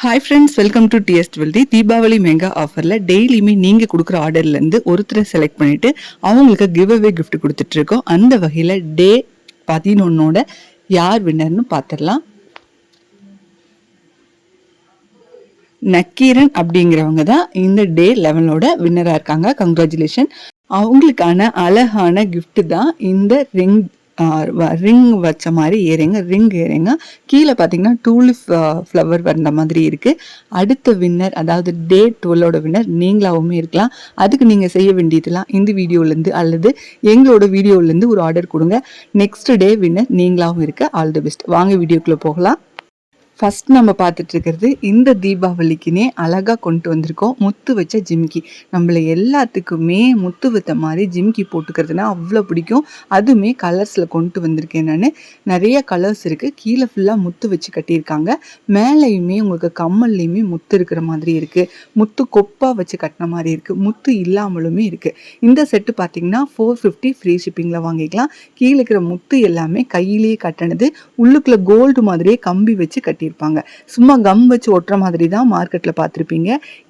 Hi friends welcome to டிஎஸ் டுவெல்தி Deepavali mega ஆஃபரில் டெய்லியுமே நீங்கள் கொடுக்குற ஆர்டர்லேருந்து ஒருத்தரை செலக்ட் பண்ணிவிட்டு அவங்களுக்கு கிவ் அவே கிஃப்ட் கொடுத்துட்ருக்கோம் அந்த வகையில் டே பதினொன்னோட யார் வின்னர்னு பார்த்துடலாம் நக்கீரன் அப்படிங்கிறவங்க தான் இந்த டே லெவனோட வின்னராக இருக்காங்க. கங்க்ராச்சுலேஷன் அவங்களுக்கான அழகான கிஃப்ட்டு தான் இந்த ரிங் ரிங் வச்ச மாதிரி ஏறிங்க ரிங் ஏறிங்க. கீழே பார்த்தீங்கன்னா டூலிப் ஃப்ளவர் வந்த மாதிரி இருக்குது அடுத்த வின்னர் அதாவது டே டுவெல்லோட வின்னர் நீங்களாகவுமே இருக்கலாம். அதுக்கு நீங்கள் செய்ய வேண்டியதுலாம் இந்த வீடியோலேருந்து அல்லது எங்களோட வீடியோலேருந்து ஒரு ஆர்டர் கொடுங்க. நெக்ஸ்ட் டே வின்னர் நீங்களாகவும் இருக்க. ஆல் தி பெஸ்ட் வாங்க வீடியோக்குள்ளே போகலாம். ஃபஸ்ட் நம்ம பார்த்துட்டு இருக்கிறது இந்த தீபாவளிக்குனே அழகாக கொண்டு வந்திருக்கோம் முத்து வச்ச ஜிமிக்கி. நம்மளை எல்லாத்துக்குமே முத்து வைத்த மாதிரி ஜிமிக்கி போட்டுக்கிறதுனா அவ்வளோ பிடிக்கும். அதுவுமே கலர்ஸில் கொண்டு வந்திருக்கேன் நான். நிறைய கலர்ஸ் இருக்குது கீழே ஃபுல்லாக முத்து வச்சு கட்டியிருக்காங்க. மேலேயுமே உங்களுக்கு கம்மல்லையுமே முத்து இருக்கிற மாதிரி இருக்குது முத்து கொப்பாக வச்சு கட்டின மாதிரி இருக்குது முத்து இல்லாமலுமே இருக்குது இந்த செட்டு பார்த்தீங்கன்னா ஃபோர் ஃபிஃப்டி ஃப்ரீ ஷிப்பிங்கில் வாங்கிக்கலாம். கீழே இருக்கிற முத்து எல்லாமே கையிலேயே கட்டினது. உள்ளுக்குள்ளே கோல்டு மாதிரியே கம்பி வச்சு கட்டியிருப்பாங்க சும்மா கம் வச்சு ஒட்டுற மாதிரி தான் மார்க்கெட்டில் பார்த்துருப்பீங்க.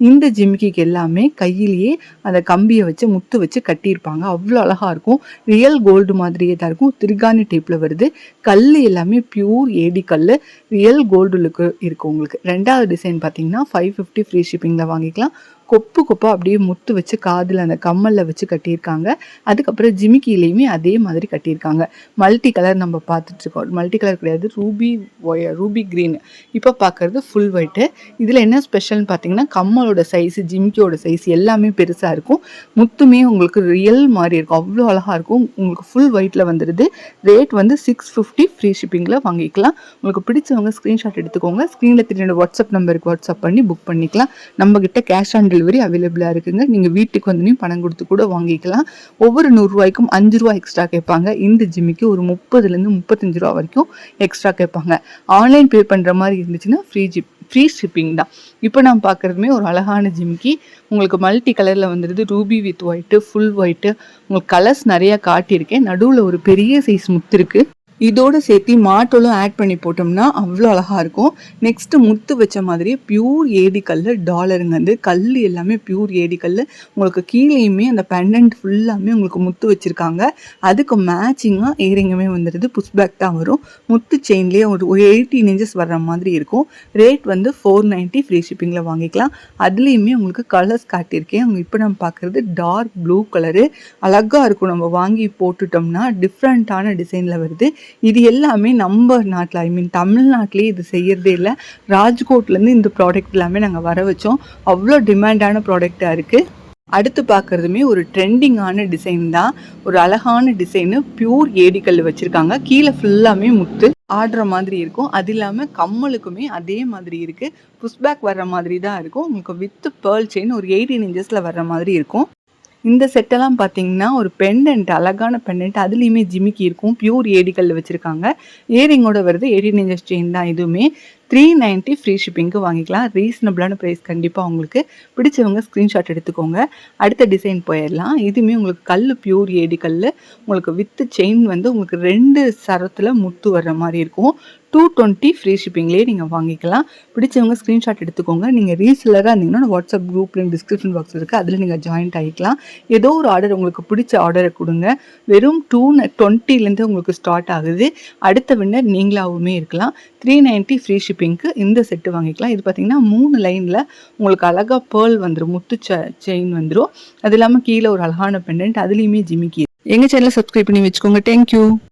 இந்த ஜிமிக்கிக்கு எல்லாமே கையிலேயே அந்த கம்பியை வச்சு முத்து வச்சு கட்டியிருப்பாங்க. அவ்வளோ அழகாக இருக்கும். ரியல் கோல்டு மாதிரியே தான் இருக்கும். திருகாணி டைப்பில் வருது. கல் எல்லாமே பியூர் ஏடி கல் ரியல் கோல்டு லுக்கு இருக்கும் உங்களுக்கு. ரெண்டாவது டிசைன் பார்த்தீங்கன்னா ஃபைவ் ஃபிஃப்டி ஃப்ரீ ஷிப்பிங்கில் வாங்கிக்கலாம். கொப்பு கொப்பாக அப்படியே முத்து வச்சு காதில் அந்த கம்மலில் வச்சு கட்டியிருக்காங்க. அதுக்கப்புறம் ஜிமிக்கிலையுமே அதே மாதிரி கட்டியிருக்காங்க. மல்டி கலர் நம்ம பார்த்துட்டு இருக்கோம். மல்டி கலர் கிடையாது. ரூபி ஒய ரூபி க்ரீன். இப்போ பார்க்குறது ஃபுல் ஒயிட்டு இதில் என்ன ஸ்பெஷல்னு பார்த்தீங்கன்னா கம்மலோட சைஸ் ஜிமிக்கியோட சைஸ் எல்லாமே பெருசாக இருக்கும். முத்துமே உங்களுக்கு ரியல் மாதிரி இருக்கும். அவ்வளோ அழகாக இருக்கும். உங்களுக்கு ஃபுல் ஒயிட்டில் வந்துடுது ரேட் வந்து சிக்ஸ் ஃபிஃப்டி ஃப்ரீ ஷிப்பிங்கில் வாங்கிக்கலாம். உங்களுக்கு பிடிச்சவங்க ஸ்க்ரீன்ஷாட் எடுத்துக்கோங்க. ஸ்க்ரீனில் தெரிஞ்ச வாட்ஸ்அப் நம்பருக்கு வாட்ஸ்அப் பண்ணி புக் பண்ணிக்கலாம். நம்மக்கிட்ட கேஷ் ஆன் டெலிவரி அவைலபிளாக இருக்குங்க. நீங்கள் வீட்டுக்கு வந்து பணம் கொடுத்து கூட வாங்கிக்கலாம். ஒவ்வொரு நூறுரூவாய்க்கும் அஞ்சு ரூபா எக்ஸ்ட்ரா கேட்பாங்க. இந்த ஜிம்மிக்கு ஒரு முப்பதுலேருந்து முப்பத்தஞ்சு ரூபா வரைக்கும் எக்ஸ்ட்ரா கேட்பாங்க. ஆன்லைன் பே பண்ணுற மாதிரி இருந்துச்சுன்னா ஃப்ரீ ஜிப் ஃப்ரீ ஷிப்பிங் தான். இப்போ நான் பார்க்குறதுமே ஒரு அழகான ஜிம்கி உங்களுக்கு மல்டி கலரில் வந்துடுது ruby with white full white உங்களுக்கு கலர்ஸ் நிறையா காட்டியிருக்கேன். நடுவில் ஒரு பெரிய சைஸ் முத்து இருக்குது இதோட சேர்த்து மாட்டோலும் ஆட் பண்ணி போட்டோம்னா அவ்வளோ அழகாக இருக்கும். நெக்ஸ்ட்டு முத்து வச்ச மாதிரியே பியூர் ஏடிக்கல் டாலருங்க வந்து கல் எல்லாமே பியூர் ஏடிக்கல் உங்களுக்கு கீழேயுமே அந்த பெண்டன்ட் ஃபுல்லாமே உங்களுக்கு முத்து வச்சுருக்காங்க. அதுக்கு மேட்சிங்காக ஏரிங்குமே வந்துடுது. புஷ் பேக் தான் வரும். முத்து செயின்லேயே ஒரு ஒரு எயிட்டீன் இன்ச்சஸ் வர்ற மாதிரி இருக்கும். ரேட் வந்து ஃபோர் நைன்ட்டி ஃப்ரீ ஷிப்பிங்கில் வாங்கிக்கலாம். அதுலேயுமே உங்களுக்கு கலர்ஸ் காட்டியிருக்கேன். அவங்க இப்போ நம்ம பார்க்குறது டார்க் ப்ளூ கலரு அழகாக இருக்கும். நம்ம வாங்கி போட்டுட்டோம்னா டிஃப்ரெண்ட்டான டிசைனில் வருது. இது எல்லாமே நம்ம நாட்டில் ஐ மீன் தமிழ்நாட்டிலே இது செய்யறதே இல்லை. ராஜ்கோட்லேருந்து இந்த ப்ராடக்ட் எல்லாமே நாங்கள் வர வச்சோம். அவ்வளோ டிமாண்டான ப்ராடக்டாக இருக்குது அடுத்து பார்க்குறதுமே ஒரு ட்ரெண்டிங்கான டிசைன் தான். ஒரு அழகான டிசைனு பியூர் ஏடிக்கல் வச்சுருக்காங்க. கீழே ஃபுல்லாமே முத்து. ஆடுற மாதிரி இருக்கும். அது இல்லாமல் கம்மலுக்குமே அதே மாதிரி இருக்குது புஷ்பேக் வர்ற மாதிரி தான் இருக்கும். உங்களுக்கு வித் பேர்ல் செயின் ஒரு எயிட்டீன் இன்ச்சஸில் வர்ற மாதிரி இருக்கும். இந்த செட்டெல்லாம் பார்த்தீங்கன்னா ஒரு பெண்டன்ட் அழகான பெண்டன்ட் அதுலேயுமே ஜிமிக்கி இருக்கும். பியூர் ஏடிகளில் வச்சுருக்காங்க. இயரிங்கோட வருது. எயிட்டீன் இன்ச்சஸ் செயின் தான் இதுவுமே. த்ரீ நைன்ட்டி ஃப்ரீ ஷிப்பிங்க்கு வாங்கிக்கலாம். ரீசனபிளான ப்ரைஸ் கண்டிப்பாக உங்களுக்கு. பிடிச்சவங்க ஸ்க்ரீன்ஷாட் எடுத்துக்கோங்க. அடுத்த டிசைன் போயிடலாம். இதுவுமே உங்களுக்கு கல் பியூர் ஏடி கல் உங்களுக்கு வித்து செயின் வந்து உங்களுக்கு ரெண்டு சரத்தில் முத்து வர்ற மாதிரி இருக்கும். டூ டுவெண்ட்டி ஃப்ரீ ஷிப்பிங்லேயே நீங்கள் வாங்கிக்கலாம். பிடிச்சவங்க ஸ்க்ரீன்ஷாட் எடுத்துக்கோங்க. நீங்கள் ரீசெல்லராக இருந்தீங்கன்னா WhatsApp group link description box இருக்குது அதில் நீங்கள் ஜாயின்ட் ஆகிக்கலாம் ஏதோ ஒரு ஆர்டர் உங்களுக்கு பிடிச்ச ஆர்டரை கொடுங்க. வெறும் டூ டுவெண்ட்டிலேருந்து உங்களுக்கு ஸ்டார்ட் ஆகுது. அடுத்த வின்னர் நீங்களாகவுமே இருக்கலாம். த்ரீ நைன்ட்டி ஃப்ரீ ஷிப்பிங்க்கு இந்த செட்டு வாங்கிக்கலாம். இது பார்த்தீங்கன்னா மூணு லைனில் உங்களுக்கு அழகாக பேர்ல் வந்துடும் முத்து செயின் வந்துடும் அது இல்லாமல் கீழே ஒரு அழகான பெண்டன்ட் அதுலேயுமே ஜிமிக்கி எங்கள் சேனலை சப்ஸ்கிரைப் பண்ணி வச்சுக்கோங்க. தேங்க்யூ